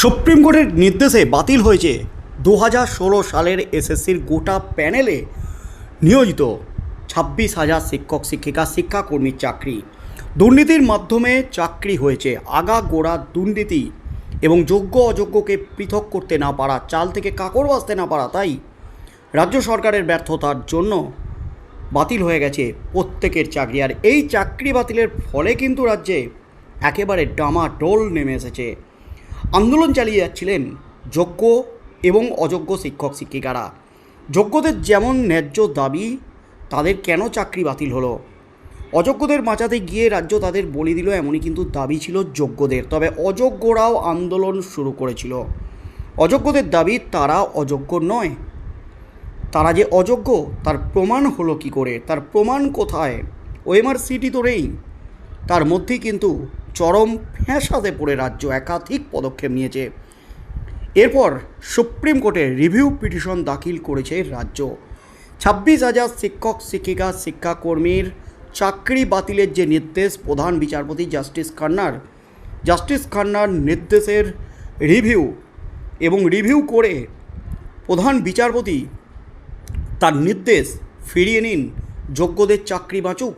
Supreme কোর্টের নির্দেশে বাতিল হয়েছে দু হাজার ষোলো সালের এসএসসির গোটা প্যানেলে নিয়োজিত ছাব্বিশ হাজার শিক্ষক, শিক্ষিকা শিক্ষাকর্মীর চাকরি। দুর্নীতির মাধ্যমে চাকরি হয়েছে আগা গোড়া দুর্নীতি এবং যোগ্য অযোগ্যকে পৃথক করতে না পারা, চাল থেকে কাকড় বাঁচতে না পারা, তাই রাজ্য সরকারের ব্যর্থতার জন্য বাতিল হয়ে গেছে প্রত্যেকের চাকরি। আর এই চাকরি বাতিলের ফলে কিন্তু রাজ্যে একেবারে ডামাডোল নেমে এসেছে। আন্দোলন চালিয়ে যাচ্ছিলেন যোগ্য এবং অযোগ্য শিক্ষক, শিক্ষিকারা। যোগ্যদের যেমন ন্যায্য দাবি, তাদের কেন চাকরি বাতিল হলো? অযোগ্যদের বাঁচাতে গিয়ে রাজ্য তাদের বলি দিল, এমনই কিন্তু দাবি ছিল যোগ্যদের। তবে অযোগ্যরাও আন্দোলন শুরু করেছিল। অযোগ্যদের দাবি, তারা অযোগ্য নয়। তারা যে অযোগ্য, তার প্রমাণ হলো কি করে? তার প্রমাণ কোথায়? ওএমআর সিটি তো নেই। তার মধ্যেই কিন্তু চরম ফ্যাঁসাতে পড়ে রাজ্য একাধিক পদক্ষেপ নিয়েছে। এরপর সুপ্রিম কোর্টে রিভিউ পিটিশন দাখিল করেছে রাজ্য। ছাব্বিশ হাজার শিক্ষক, শিক্ষিকা, শিক্ষাকর্মীর চাকরি বাতিলের যে নির্দেশ প্রধান বিচারপতি জাস্টিস খান্নার জাস্টিস খান্নার নির্দেশের রিভিউ এবং রিভিউ করে প্রধান বিচারপতি তার নির্দেশ ফিরিয়ে নিন, যোগ্যদের চাকরি বাঁচুক।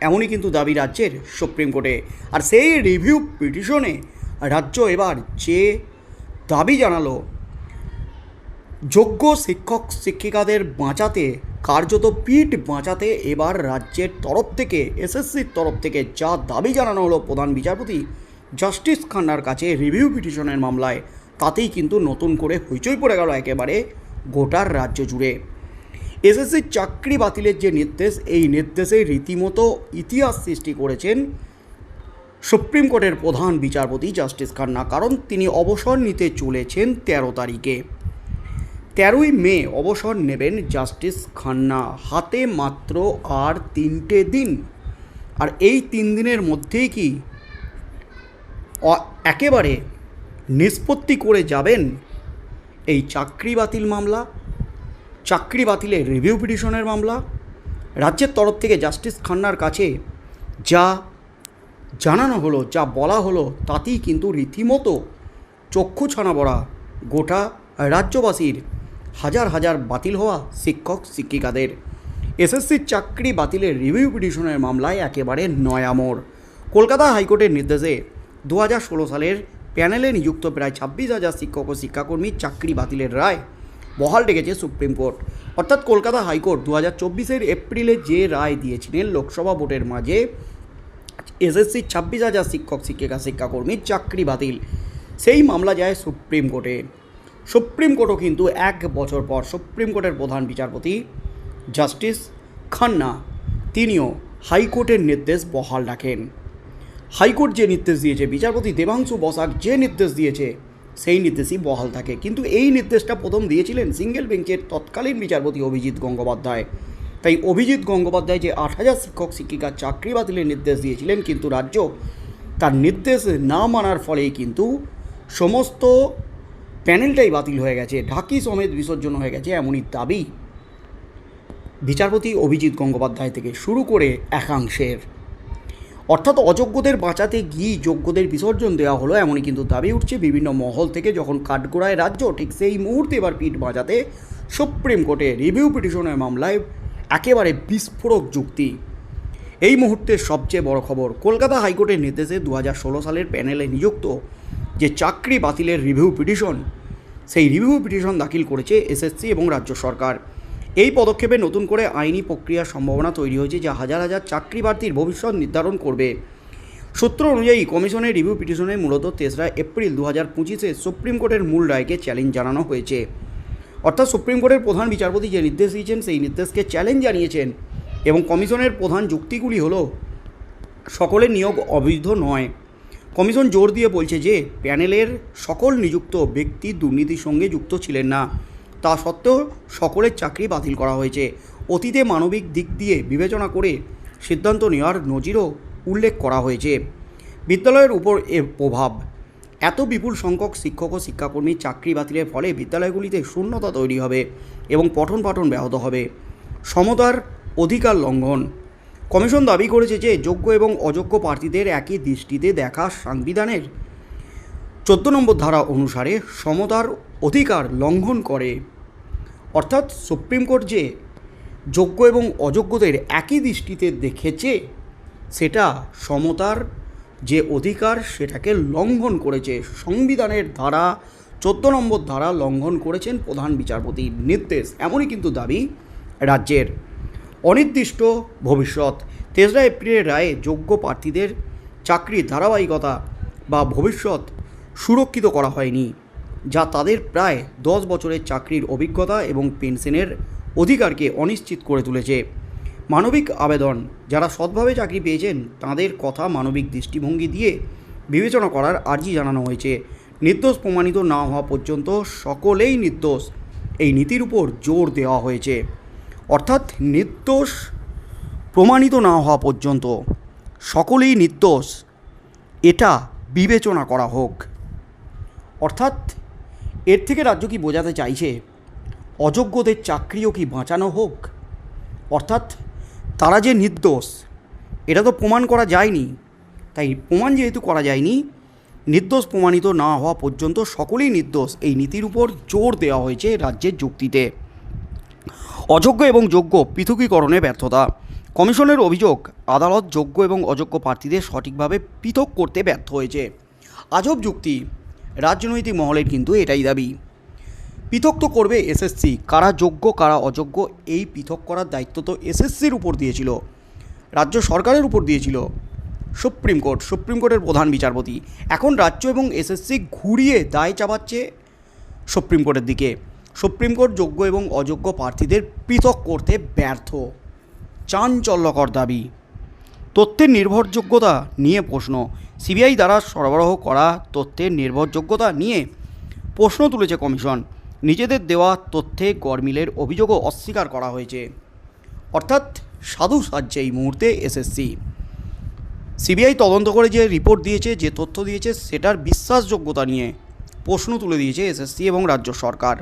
এমনই কিন্তু দাবি রাজ্যের সুপ্রিম কোর্টে। আর সেই রিভিউ পিটিশনে রাজ্য এবার যে দাবি জানালো, যোগ্য শিক্ষক শিক্ষিকাদের বাঁচাতে, কার্যত পিঠ বাঁচাতে এবার রাজ্যের তরফ থেকে, এসএসসির তরফ থেকে যা দাবি জানানো হলো প্রধান বিচারপতি জাস্টিস খান্নার কাছে রিভিউ পিটিশনের মামলায়, তাতেই কিন্তু নতুন করে হইচই পড়ে গেল একেবারে গোটার রাজ্য জুড়ে। এসএসসির চাকরি বাতিলের যে নির্দেশ, এই নির্দেশে রীতিমতো ইতিহাস সৃষ্টি করেছেন সুপ্রিম কোর্টের প্রধান বিচারপতি জাস্টিস খান্না, কারণ তিনি অবসর নিতে চলেছেন তেরো তারিখে। তেরোই মে অবসর নেবেন জাস্টিস খান্না, হাতে মাত্র আর তিনটে দিন। আর এই তিন দিনের মধ্যেই কি একেবারে নিষ্পত্তি করে যাবেন এই চাকরি বাতিল মামলা? চাকরি বাতিলের রিভিউ পিটিশনের মামলা। রাজ্যের তরফ থেকে জাস্টিস খান্নার কাছে যা জানানো হলো, যা বলা হলো, তাতেই কিন্তু রীতিমতো চক্ষু ছানা বড়া গোটা রাজ্যবাসীর হাজার হাজার বাতিল হওয়া শিক্ষক, শিক্ষিকাদের। এসএসসির চাকরি বাতিলের রিভিউ পিটিশনের মামলায় একেবারে নয়ামোড় কলকাতা হাইকোর্টের নির্দেশে দু হাজার ষোলো সালের প্যানেলে নিযুক্ত প্রায় ছাব্বিশ হাজার শিক্ষক ও শিক্ষাকর্মীর চাকরি বাতিলের রায় বহাল রেখেছে সুপ্রিম কোর্ট। অর্থাৎ কলকাতা হাইকোর্ট দু হাজার চব্বিশের এপ্রিলে যে রায় দিয়েছিলেন, লোকসভা ভোটের মাঝে এসএসসি ছাব্বিশ হাজার শিক্ষক, শিক্ষিকা শিক্ষাকর্মীর চাকরি বাতিল। সেই মামলা যায় সুপ্রিম কোর্টে। সুপ্রিম কোর্টও কিন্তু এক বছর পর সুপ্রিম কোর্টের প্রধান বিচারপতি জাস্টিস খান্না, তিনিও হাইকোর্টের নির্দেশ বহাল রাখেন। হাইকোর্ট যে নির্দেশ দিয়েছে, বিচারপতি দেবাংশু বসাক যে নির্দেশ দিয়েছে সেই নির্দেশই বহাল থাকে। কিন্তু এই নির্দেশটা প্রথম দিয়েছিলেন সিঙ্গেল বেঞ্চের তৎকালীন বিচারপতি অভিজিৎ গঙ্গোপাধ্যায়। তাই অভিজিৎ গঙ্গোপাধ্যায় যে আট হাজার শিক্ষক শিক্ষিকার চাকরি বাতিলের নির্দেশ দিয়েছিলেন কিন্তু রাজ্য তার নির্দেশ না মানার ফলেই কিন্তু সমস্ত প্যানেলটাই বাতিল হয়ে গেছে, ঢাকি সমেত বিসর্জন হয়ে গেছে এমনই দাবি বিচারপতি অভিজিৎ গঙ্গোপাধ্যায় থেকে শুরু করে একাংশের। অর্থাৎ অযোগ্যদের বাঁচাতে গিয়ে যোগ্যদের বিসর্জন দেওয়া হলো এমনই কিন্তু দাবি উঠছে বিভিন্ন মহল থেকে যখন কাঠগোড়ায় রাজ্য ঠিক সেই মুহূর্তে এবার পিঠ বাঁচাতে সুপ্রিম কোর্টে রিভিউ পিটিশনের মামলায় একেবারে বিস্ফোরক যুক্তি। এই মুহূর্তের সবচেয়ে বড় খবর, কলকাতা হাইকোর্টের নির্দেশে দু হাজার ষোলো সালের প্যানেলে নিযুক্ত যে চাকরি বাতিলের রিভিউ পিটিশন, সেই রিভিউ পিটিশন দাখিল করেছে এসএসসি এবং রাজ্য সরকার। এই পদক্ষেপে নতুন করে আইনি প্রক্রিয়ার সম্ভাবনা তৈরি হয়েছে যা হাজার হাজার চাকরি প্রার্থীর ভবিষ্যৎ নির্ধারণ করবে। সূত্র অনুযায়ী কমিশনের রিভিউ পিটিশনে মূলত তেসরা এপ্রিল দু হাজার পঁচিশে সুপ্রিম কোর্টের মূল রায়কে চ্যালেঞ্জ জানানো হয়েছে। অর্থাৎ সুপ্রিম কোর্টের প্রধান বিচারপতি যে নির্দেশ দিয়েছেন, সেই নির্দেশকে চ্যালেঞ্জ জানিয়েছেন এবং কমিশনের প্রধান যুক্তিগুলি হলো সকলের নিয়োগ অবৈধ নয়। কমিশন জোর দিয়ে বলছে যে, প্যানেলের সকল নিযুক্ত ব্যক্তি দুর্নীতির সঙ্গে যুক্ত ছিলেন না। তা সত্ত্বেও সকলের চাকরি বাতিল করা হয়েছে। অতীতে মানবিক দিক দিয়ে বিবেচনা করে সিদ্ধান্ত নেওয়ার নজিরও উল্লেখ করা হয়েছে। বিদ্যালয়ের উপর এর প্রভাব। এত বিপুল সংখ্যক শিক্ষক ও শিক্ষাকর্মীর চাকরি বাতিলের ফলে বিদ্যালয়গুলিতে শূন্যতা তৈরি হবে এবং পঠন পাঠন ব্যাহত হবে। সমতার অধিকার লঙ্ঘন। কমিশন দাবি করেছে যে যোগ্য এবং অযোগ্য প্রার্থীদের একই দৃষ্টিতে দেখা সংবিধানের চোদ্দ নম্বর ধারা অনুসারে সমতার অধিকার লঙ্ঘন করে। অর্থাৎ সুপ্রিম কোর্ট যে যোগ্য এবং অযোগ্যদের একই দৃষ্টিতে দেখেছে, সেটা সমতার যে অধিকার, সেটাকে লঙ্ঘন করেছে। সংবিধানের ধারা, চোদ্দ নম্বর ধারা লঙ্ঘন করেছেন প্রধান বিচারপতির নির্দেশ। এমনই কিন্তু দাবি রাজ্যের অনির্দিষ্ট ভবিষ্যৎ। তেসরা এপ্রিলের রায়ে যোগ্য প্রার্থীদের চাকরির ধারাবাহিকতা বা ভবিষ্যৎ সুরক্ষিত করা হয়নি। যা তাদের প্রায় দশ বছরের চাকরির অভিজ্ঞতা এবং পেনশনের অধিকারকে অনিশ্চিত করে তুলেছে। মানবিক আবেদন, যারা সৎভাবে চাকরি পেয়েছেন, তাদের কথা মানবিক দৃষ্টিভঙ্গি দিয়ে বিবেচনা করার আর্জি জানানো হয়েছে। নির্দোষ প্রমাণিত না হওয়া পর্যন্ত সকলেই নির্দোষ। এই নীতির উপর জোর দেওয়া হয়েছে। অর্থাৎ নির্দোষ প্রমাণিত না হওয়া পর্যন্ত সকলেই নির্দোষ। এটা বিবেচনা করা হোক। অর্থাৎ এর থেকে রাজ্য কি বোঝাতে চাইছে? অযোগ্যদের চাকরিও কি বাঁচানো হোক? অর্থাৎ তারা যে নির্দোষ, এটা তো প্রমাণ করা যায়নি। তাই প্রমাণ যেহেতু করা যায়নি, নির্দোষ প্রমাণিত না হওয়া পর্যন্ত সকলেই নির্দোষ। এই নীতির উপর জোর দেওয়া হয়েছে রাজ্যের যুক্তিতে। অযোগ্য এবং যোগ্য পৃথকীকরণে ব্যর্থতা। কমিশনের অভিযোগ, আদালত যোগ্য এবং অযোগ্য প্রার্থীদের সঠিকভাবে পৃথক করতে ব্যর্থ হয়েছে। আজব যুক্তি। রাজনৈতিক মহলের কিন্তু এটাই দাবি। পৃথক তো করবে এসএসসি কারা যোগ্য, কারা অযোগ্য, এই পৃথক করার দায়িত্ব তো এসএসসির উপর দিয়েছিল। রাজ্য সরকারের উপর দিয়েছিল। সুপ্রিম কোর্ট, সুপ্রিম কোর্টের প্রধান বিচারপতি। এখন রাজ্য এবং এসএসসি ঘুরিয়ে দায় চাপাচ্ছে সুপ্রিম কোর্টের দিকে। সুপ্রিম কোর্ট যোগ্য এবং অযোগ্য প্রার্থীদের পৃথক করতে ব্যর্থ। চাঞ্চল্যকর দাবি। তথ্যের নির্ভরযোগ্যতা নিয়ে প্রশ্ন। সিবিআই দ্বারা সরবরাহ করা তথ্যের নির্ভরযোগ্যতা নিয়ে প্রশ্ন তুলেছে কমিশন। নিজেদের দেওয়া তথ্যে গরমিলের অভিযোগও অস্বীকার করা হয়েছে। অর্থাৎ সাধু সাজছে এই মুহূর্তে এসএসসি। সিবিআই তদন্ত করে যে রিপোর্ট দিয়েছে, যে তথ্য দিয়েছে, সেটার বিশ্বাসযোগ্যতা নিয়ে প্রশ্ন তুলে দিয়েছে এসএসসি এবং রাজ্য সরকার।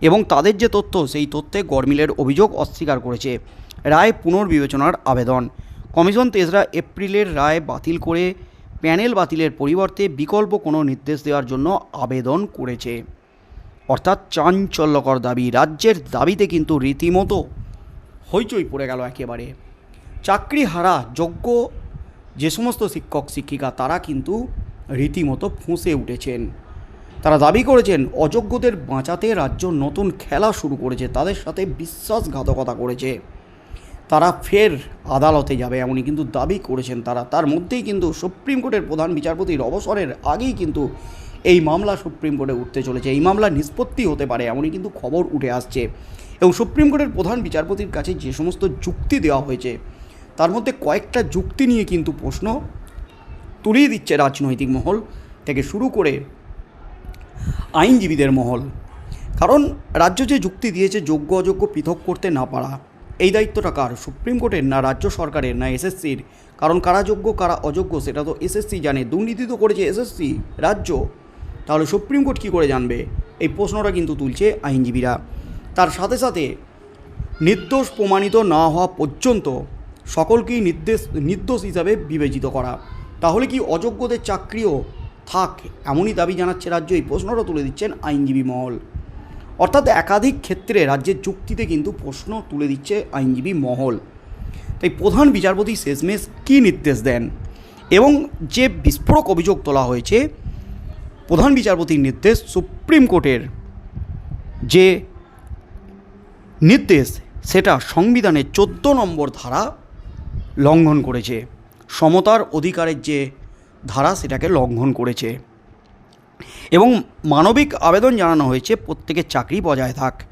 এবং তাদের যে তথ্য, সেই তথ্যে গরমিলের অভিযোগ অস্বীকার করেছে। রায় পুনর্বিবেচনার আবেদন। কমিশন তেসরা এপ্রিলের রায় বাতিল করে প্যানেল বাতিলের পরিবর্তে বিকল্প কোনো নির্দেশ দেওয়ার জন্য আবেদন করেছে। অর্থাৎ চাঞ্চল্যকর দাবি। রাজ্যের দাবিতে কিন্তু রীতিমতো হইচই পড়ে গেল একেবারে। চাকরি হারা যোগ্য যে সমস্ত শিক্ষক, শিক্ষিকা, তারা কিন্তু রীতিমতো ফুঁসে উঠেছেন। তারা দাবি করেছেন, অযোগ্যদের বাঁচাতে রাজ্য নতুন খেলা শুরু করেছে, তাদের সাথে বিশ্বাসঘাতকতা করেছে। তারা ফের আদালতে যাবে এমনই কিন্তু দাবি করেছেন তারা। তার মধ্যেই কিন্তু সুপ্রিম কোর্টের প্রধান বিচারপতির অবসরের আগেই কিন্তু এই মামলা সুপ্রিম কোর্টে উঠতে চলেছে। এই মামলা নিষ্পত্তি হতে পারে এমনই কিন্তু খবর উঠে আসছে। এবং সুপ্রিম কোর্টের প্রধান বিচারপতির কাছে যে সমস্ত যুক্তি দেওয়া হয়েছে, তার মধ্যে কয়েকটা যুক্তি নিয়ে কিন্তু প্রশ্ন তুলিয়ে দিচ্ছে রাজনৈতিক মহল থেকে শুরু করে আইনজীবীদের মহল। কারণ রাজ্য যে যুক্তি দিয়েছে যোগ্য অযোগ্য পৃথক করতে না পারা এই দায়িত্বটা কার? সুপ্রিম কোর্টের না রাজ্য সরকারের না এসএসসির? কারণ কারা যোগ্য, কারা অযোগ্য সেটা তো এসএসসি জানে। দুর্নীতি তো করেছে এসএসসি, রাজ্য। তাহলে সুপ্রিম কোর্ট কী করে জানবে? এই প্রশ্নটা কিন্তু তুলছে আইনজীবীরা। তার সাথে সাথে নির্দোষ প্রমাণিত না হওয়া পর্যন্ত সকলকেই নির্দেশ, নির্দোষ হিসাবে বিবেচিত করা। তাহলে কি অযোগ্যদের চাকরিও থাক? এমনই দাবি জানাচ্ছে রাজ্য। এই প্রশ্নটা তুলে দিচ্ছেন আইনজীবী মহল। অর্থাৎ একাধিক ক্ষেত্রে রাজ্যের যুক্তিতে কিন্তু প্রশ্ন তুলে দিচ্ছে আইনজীবী মহল। তাই প্রধান বিচারপতি শেষমেশ কী নির্দেশ দেন? এবং যে বিস্ফোরক অভিযোগ তোলা হয়েছে, প্রধান বিচারপতির নির্দেশ সুপ্রিম কোর্টের। যে নির্দেশ, সেটা সংবিধানের চোদ্দ নম্বর ধারা লঙ্ঘন করেছে। সমতার অধিকারের যে ধারা, সেটাকে লঙ্ঘন করেছে। এবং মানবিক আবেদন জানানো হয়েছে প্রত্যেকের চাকরি বজায় থাক।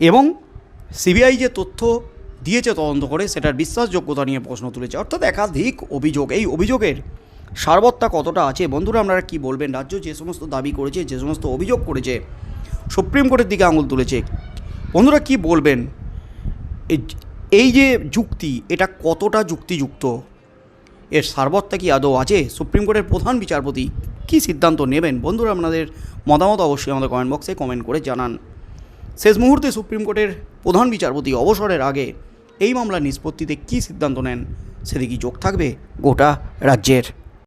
এবং সিবিআই যে তথ্য দিয়েছে তদন্ত করে, সেটার বিশ্বাসযোগ্যতা নিয়ে প্রশ্ন তুলেছে। অর্থাৎ একাধিক অভিযোগ, এই অভিযোগের সারবত্তা কতটা আছে? বন্ধুরা, আপনারা কি বলবেন? রাজ্য যে সমস্ত দাবি করেছে, যে সমস্ত অভিযোগ করেছে, সুপ্রিম কোর্টের দিকে আঙুল তুলেছে। বন্ধুরা, কি বলবেন? এই- যে যুক্তি, এটা কতটা যুক্তিযুক্ত? এর সারবত্তা কি আদৌ আছে? সুপ্রিম কোর্টের প্রধান বিচারপতি কী সিদ্ধান্ত নেবেন? বন্ধুরা, আপনাদের মতামত অবশ্যই আমাদের কমেন্ট বক্সে কমেন্ট করে জানান। শেষ মুহূর্তে সুপ্রিম কোর্টের প্রধান বিচারপতি অবসরের আগে এই মামলার নিষ্পত্তিতে কী সিদ্ধান্ত নেন সেদিকে যোগ থাকবে গোটা রাজ্যের।